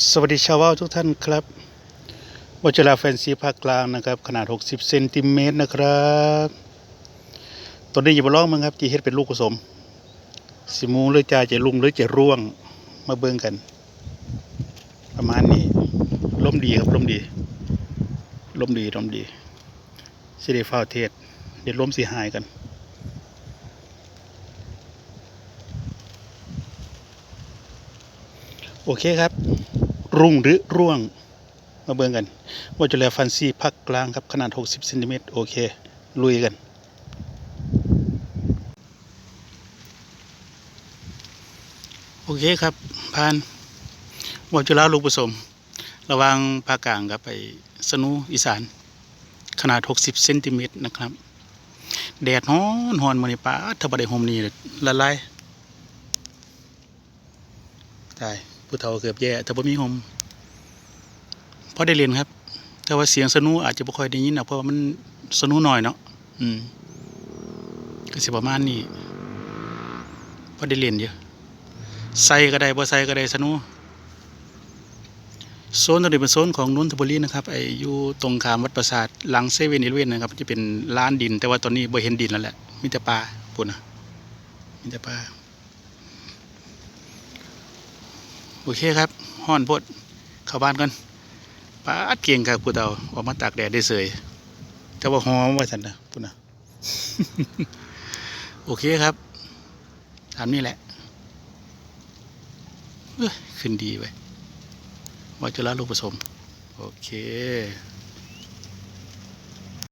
สวัสดีชาวว่าวทุกท่านครับวัชราแฟนซีภาคกลางนะครับ ขนาด 60 เซนติเมตรนะครับตัวนี้อย่ามาลองมึงครับจีเฮ็ดเป็นลูกผสมสิมูหรือจ่าจะลุงหรือจะร่วงมาเบิ่งกัน ประมาณนี้ลมดีครับลมดีลมดีลมดีสิได้ฟ้าเทศ เดี๋ยวลมสิหายกันโอเคครับ รุ่งหรือร่วง มาเบิ่งกันว่าจะแลฟันซีพักกลางครับ ขนาด 60เซนติเมตรโอเค ลุยกันโอเคครับพานว่าจะแล้วลูกผสม ระวางภาคกลางกับไปสนูอีสาน ขนาด 60เซนติเมตรนะครับ แดดฮ้อนฮอนมื้อนี้ป้าดถ้าบ่ได้ห่มนี่ละลายตาย ผู้เฒ่าเกือบแย่ถ้าบ่มีห่มพอได้เรียนครับ แต่ว่าเสียงสนุอาจจะบ่ค่อยได้ยินนะเพราะว่ามันสนุน้อยเนาะอืมก็สิประมาณนี้พอได้เรียนเยอะใส่ก็ได้บ่ใส่ก็ได้สนุโซนตัวนี้เป็นโซนของนนทบุรีนะครับไอ้อยู่ตรงขามวัดประสาทหลังเซเว่นอีเลเว่นนะครับจะเป็นร้านดิน แต่ว่าตอนนี้บ่เห็นดินแล้วแหละมีแต่ป่าพุ่นนะมีแต่ป่า โอเคครับห้อนพดเข้าบ้านก่อนป้าดเก่งครับกูเตาออกมาตากแดดได้เสยแต่ว่าหอมว่าสันนะพูดนะโอเคครับทำนี่แหละเอ้ยขึ้นดีไปว่าจะละลูกผสม โอเค